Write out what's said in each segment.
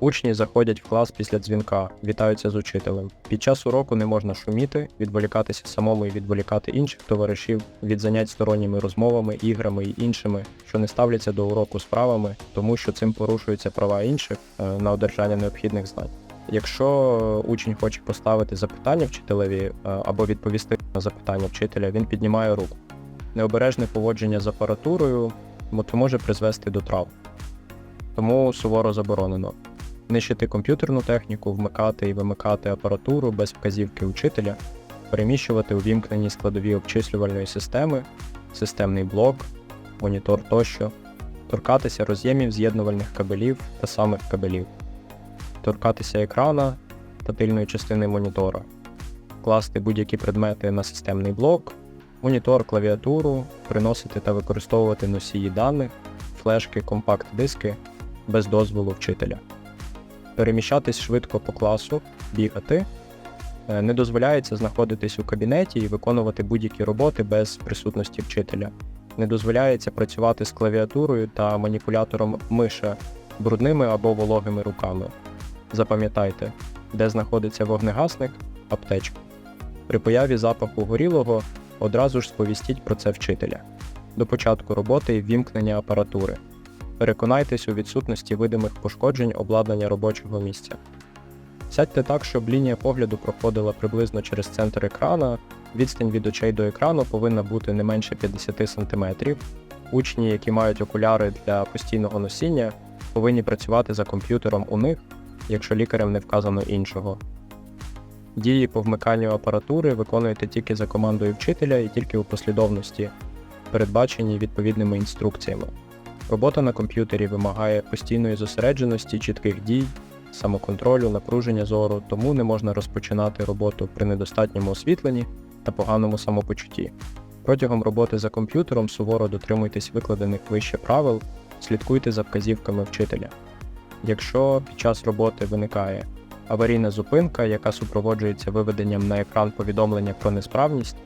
Учні заходять в клас після дзвінка, вітаються з учителем. Під час уроку не можна шуміти, відволікатися самому і відволікати інших товаришів від занять сторонніми розмовами, іграми і іншими, що не ставляться до уроку справами, тому що цим порушуються права інших е, на одержання необхідних знань. Якщо учень хоче поставити запитання вчителеві е, або відповісти на запитання вчителя, він піднімає руку. Необережне поводження з апаратурою може призвести до травм. Тому суворо заборонено нищити комп'ютерну техніку, вмикати і вимикати апаратуру без вказівки учителя, переміщувати увімкнені складові обчислювальної системи, системний блок, монітор тощо, торкатися роз'ємів з'єднувальних кабелів та самих кабелів, торкатися екрана та тильної частини монітора, класти будь-які предмети на системний блок, монітор, клавіатуру, приносити та використовувати носії даних, флешки, компакт-диски без дозволу вчителя переміщатись швидко по класу, бігати. Е, Не дозволяється знаходитись у кабінеті і виконувати будь-які роботи без присутності вчителя. Не дозволяється працювати з клавіатурою та маніпулятором миша брудними або вологими руками. Запам'ятайте, де знаходиться вогнегасник аптечка. При появі запаху горілого одразу ж сповістіть про це вчителя. До початку роботи і ввімкнення апаратури. Переконайтесь у відсутності видимих пошкоджень обладнання робочого місця. Сядьте так, щоб лінія погляду проходила приблизно через центр екрана. Відстань від очей до екрану повинна бути не менше 50 см. Учні, які мають окуляри для постійного носіння, повинні працювати за комп'ютером у них, якщо лікарем не вказано іншого. Дії по вмиканню апаратури виконуєте тільки за командою вчителя і тільки у послідовності, передбаченій відповідними інструкціями. Робота на комп'ютері вимагає постійної зосередженості, чітких дій, самоконтролю, напруження зору, тому не можна розпочинати роботу при недостатньому освітленні та поганому самопочутті. Протягом роботи за комп'ютером суворо дотримуйтесь викладених вище правил, слідкуйте за вказівками вчителя. Якщо під час роботи виникає аварійна зупинка, яка супроводжується виведенням на екран повідомлення про несправність,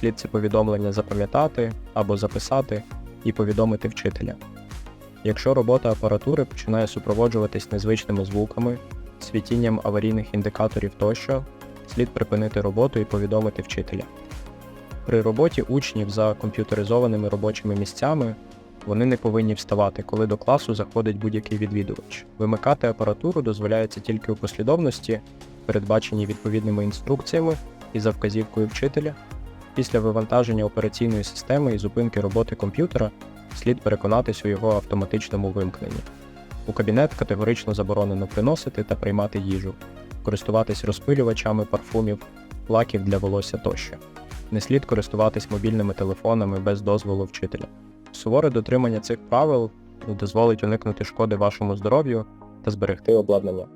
слід це повідомлення запам'ятати або записати і повідомити вчителя. Якщо робота апаратури починає супроводжуватись незвичними звуками, світінням аварійних індикаторів тощо, слід припинити роботу і повідомити вчителя. При роботі учнів за комп'ютеризованими робочими місцями вони не повинні вставати, коли до класу заходить будь-який відвідувач. Вимикати апаратуру дозволяється тільки у послідовності, передбаченій відповідними інструкціями і за вказівкою вчителя. Після вивантаження операційної системи і зупинки роботи комп'ютера слід переконатись у його автоматичному вимкненні. У кабінет категорично заборонено приносити та приймати їжу, користуватись розпилювачами парфумів, лаків для волосся тощо. Не слід користуватись мобільними телефонами без дозволу вчителя. Суворе дотримання цих правил дозволить уникнути шкоди вашому здоров'ю та зберегти обладнання.